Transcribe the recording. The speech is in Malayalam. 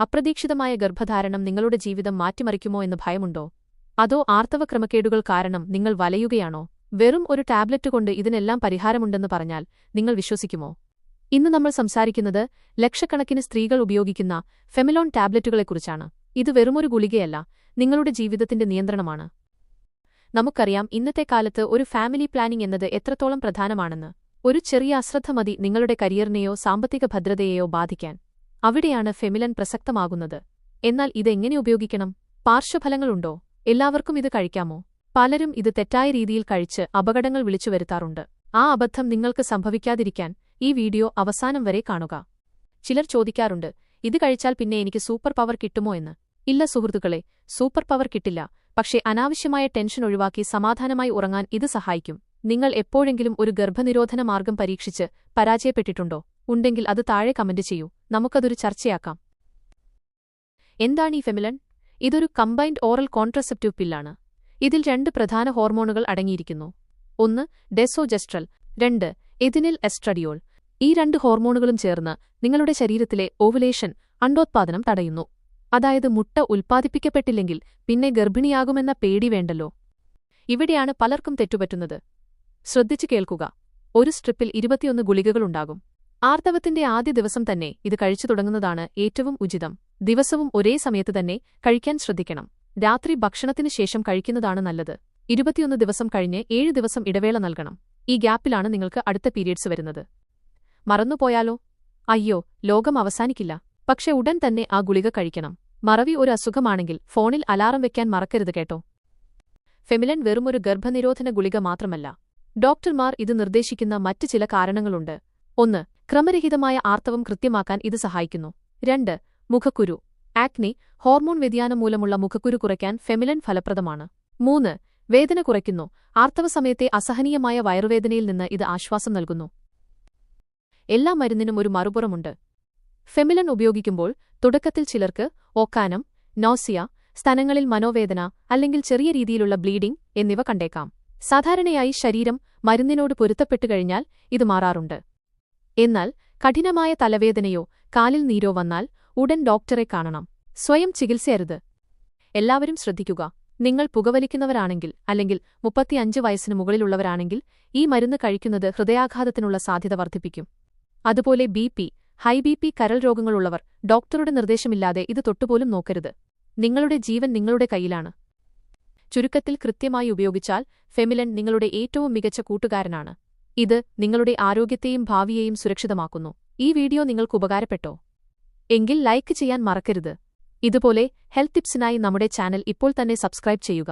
അപ്രതീക്ഷിതമായ ഗർഭധാരണം നിങ്ങളുടെ ജീവിതം മാറ്റിമറിക്കുമോ എന്ന് ഭയമുണ്ടോ? അതോ ആർത്തവ ക്രമക്കേടുകൾ കാരണം നിങ്ങൾ വലയുകയാണോ? വെറും ഒരു ടാബ്ലറ്റ് കൊണ്ട് ഇതിനെല്ലാം പരിഹാരമുണ്ടെന്ന് പറഞ്ഞാൽ നിങ്ങൾ വിശ്വസിക്കുമോ? ഇന്ന് നമ്മൾ സംസാരിക്കുന്നത് ലക്ഷക്കണക്കിന് സ്ത്രീകൾ ഉപയോഗിക്കുന്ന ഫെമിലോൺ ടാബ്ലറ്റുകളെക്കുറിച്ചാണ്. ഇത് വെറുമൊരു ഗുളികയല്ല നിങ്ങളുടെ ജീവിതത്തിന്റെ നിയന്ത്രണമാണ്. നമുക്കറിയാം ഇന്നത്തെ കാലത്ത് ഒരു ഫാമിലി പ്ലാനിംഗ് എന്നത് എത്രത്തോളം പ്രധാനമാണെന്ന്. ഒരു ചെറിയ അശ്രദ്ധ മതി നിങ്ങളുടെ കരിയറിനെയോ സാമ്പത്തിക ഭദ്രതയെയോ ബാധിക്കാൻ. അവിടെയാണ് ഫെമിലൻ പ്രസക്തമാകുന്നത്. എന്നാൽ ഇതെങ്ങനെ ഉപയോഗിക്കണം? പാർശ്വഫലങ്ങളുണ്ടോ? എല്ലാവർക്കും ഇത് കഴിക്കാമോ? പലരും ഇത് തെറ്റായ രീതിയിൽ കഴിച്ച് അപകടങ്ങൾ വിളിച്ചു വരുത്താറുണ്ട്. ആ അബദ്ധം നിങ്ങൾക്ക് സംഭവിക്കാതിരിക്കാൻ ഈ വീഡിയോ അവസാനം വരെ കാണുക. ചിലർ ചോദിക്കാറുണ്ട് ഇത് കഴിച്ചാൽ പിന്നെ എനിക്ക് സൂപ്പർ പവർ കിട്ടുമോ എന്ന്? ഇല്ല സുഹൃത്തുക്കളെ സൂപ്പർ പവർ കിട്ടില്ല. പക്ഷേ അനാവശ്യമായ ടെൻഷൻ ഒഴിവാക്കി സമാധാനമായി ഉറങ്ങാൻ ഇത് സഹായിക്കും. നിങ്ങൾ എപ്പോഴെങ്കിലും ഒരു ഗർഭനിരോധന മാർഗം പരീക്ഷിച്ച് പരാജയപ്പെട്ടിട്ടുണ്ടോ? ഉണ്ടെങ്കിൽ അത് താഴെ കമന്റ് ചെയ്യൂ. നമുക്കതൊരു ചർച്ചയാക്കാം. എന്താണ് ഈ ഫെമിലൻ? ഇതൊരു കമ്പൈൻഡ് ഓറൽ കോൺട്രസെപ്റ്റീവ് പില്ലാണ്. ഇതിൽ രണ്ട് പ്രധാന ഹോർമോണുകൾ അടങ്ങിയിരിക്കുന്നു. ഒന്ന് ഡെസോജെസ്ട്രൽ. രണ്ട് എതിനിൽ എസ്ട്രഡിയോൾ. ഈ രണ്ട് ഹോർമോണുകളും ചേർന്ന് നിങ്ങളുടെ ശരീരത്തിലെ ഓവുലേഷൻ അണ്ടോത്പാദനം തടയുന്നു. അതായത് മുട്ട ഉൽപ്പാദിപ്പിക്കപ്പെട്ടില്ലെങ്കിൽ പിന്നെ ഗർഭിണിയാകുമെന്ന പേടി വേണ്ടല്ലോ. ഇവിടെയാണ് പലർക്കും തെറ്റുപറ്റുന്നത്. ശ്രദ്ധിച്ചു കേൾക്കുക. ഒരു സ്ട്രിപ്പിൽ ഇരുപത്തിയൊന്ന് ഗുളികകളുണ്ടാകും. ആർത്തവത്തിന്റെ ആദ്യ ദിവസം തന്നെ ഇത് കഴിച്ചു തുടങ്ങുന്നതാണ് ഏറ്റവും ഉചിതം. ദിവസവും ഒരേ സമയത്ത് തന്നെ കഴിക്കാൻ ശ്രദ്ധിക്കണം. രാത്രി ഭക്ഷണത്തിനു ശേഷം കഴിക്കുന്നതാണ് നല്ലത്. ഇരുപത്തിയൊന്ന് ദിവസം കഴിഞ്ഞ് ഏഴ് ദിവസം ഇടവേള നൽകണം. ഈ ഗ്യാപ്പിലാണ് നിങ്ങൾക്ക് അടുത്ത പീരിയഡ്സ് വരുന്നത്. മറന്നുപോയാലോ? അയ്യോ ലോകം അവസാനിക്കില്ല. പക്ഷെ ഉടൻ തന്നെ ആ ഗുളിക കഴിക്കണം. മറവി ഒരു അസുഖമാണെങ്കിൽ ഫോണിൽ അലാറം വെക്കാൻ മറക്കരുത് കേട്ടോ. ഫെമിലൻ വെറുമൊരു ഗർഭനിരോധന ഗുളിക മാത്രമല്ല. ഡോക്ടർമാർ ഇത് നിർദ്ദേശിക്കുന്ന മറ്റ് ചില കാരണങ്ങളുണ്ട്. ഒന്ന് ക്രമരഹിതമായ ആർത്തവം കൃത്യമാക്കാൻ ഇത് സഹായിക്കുന്നു. രണ്ട് മുഖക്കുരു. ആക്നി ഹോർമോൺ വ്യതിയാനം മൂലമുള്ള മുഖക്കുരു കുറയ്ക്കാൻ ഫെമിലൻ ഫലപ്രദമാണ്. മൂന്ന് വേദന കുറയ്ക്കുന്നു. ആർത്തവ സമയത്തെ അസഹനീയമായ വയറുവേദനയിൽ നിന്ന് ഇത് ആശ്വാസം നൽകുന്നു. എല്ലാ മരുന്നിനും ഒരു മറുപുറമുണ്ട്. ഫെമിലൻ ഉപയോഗിക്കുമ്പോൾ തുടക്കത്തിൽ ചിലർക്ക് ഓക്കാനം നോസിയ സ്ഥലങ്ങളിൽ മനോവേദന അല്ലെങ്കിൽ ചെറിയ രീതിയിലുള്ള ബ്ലീഡിംഗ് എന്നിവ കണ്ടേക്കാം. സാധാരണയായി ശരീരം മരുന്നിനോട് പൊരുത്തപ്പെട്ടു കഴിഞ്ഞാൽ ഇത് മാറാറുണ്ട്. എന്നാൽ കഠിനമായ തലവേദനയോ കാലിൽ നീരോ വന്നാൽ ഉടൻ ഡോക്ടറെ കാണണം. സ്വയം ചികിത്സയരുത്. എല്ലാവരും ശ്രദ്ധിക്കുക. നിങ്ങൾ പുകവലിക്കുന്നവരാണെങ്കിൽ അല്ലെങ്കിൽ മുപ്പത്തിയഞ്ച് വയസ്സിന് മുകളിലുള്ളവരാണെങ്കിൽ ഈ മരുന്ന് കഴിക്കുന്നത് ഹൃദയാഘാതത്തിനുള്ള സാധ്യത വർദ്ധിപ്പിക്കും. അതുപോലെ B P high B P കരൾ രോഗങ്ങളുള്ളവർ ഡോക്ടറുടെ നിർദ്ദേശമില്ലാതെ ഇത് തൊട്ടുപോലും നോക്കരുത്. നിങ്ങളുടെ ജീവൻ നിങ്ങളുടെ കയ്യിലാണ്. ചുരുക്കത്തിൽ കൃത്യമായി ഉപയോഗിച്ചാൽ ഫെമിലൻ നിങ്ങളുടെ ഏറ്റവും മികച്ച കൂട്ടുകാരനാണ്. ഇത് നിങ്ങളുടെ ആരോഗ്യത്തെയും ഭാവിയെയും സുരക്ഷിതമാക്കുന്നു. ഈ വീഡിയോ നിങ്ങൾക്ക് ഉപകാരപ്പെട്ടോ? എങ്കിൽ ലൈക്ക് ചെയ്യാൻ മറക്കരുത്. ഇതുപോലെ ഹെൽത്ത് ടിപ്സിനായി നമ്മുടെ ചാനൽ ഇപ്പോൾ തന്നെ സബ്സ്ക്രൈബ് ചെയ്യുക.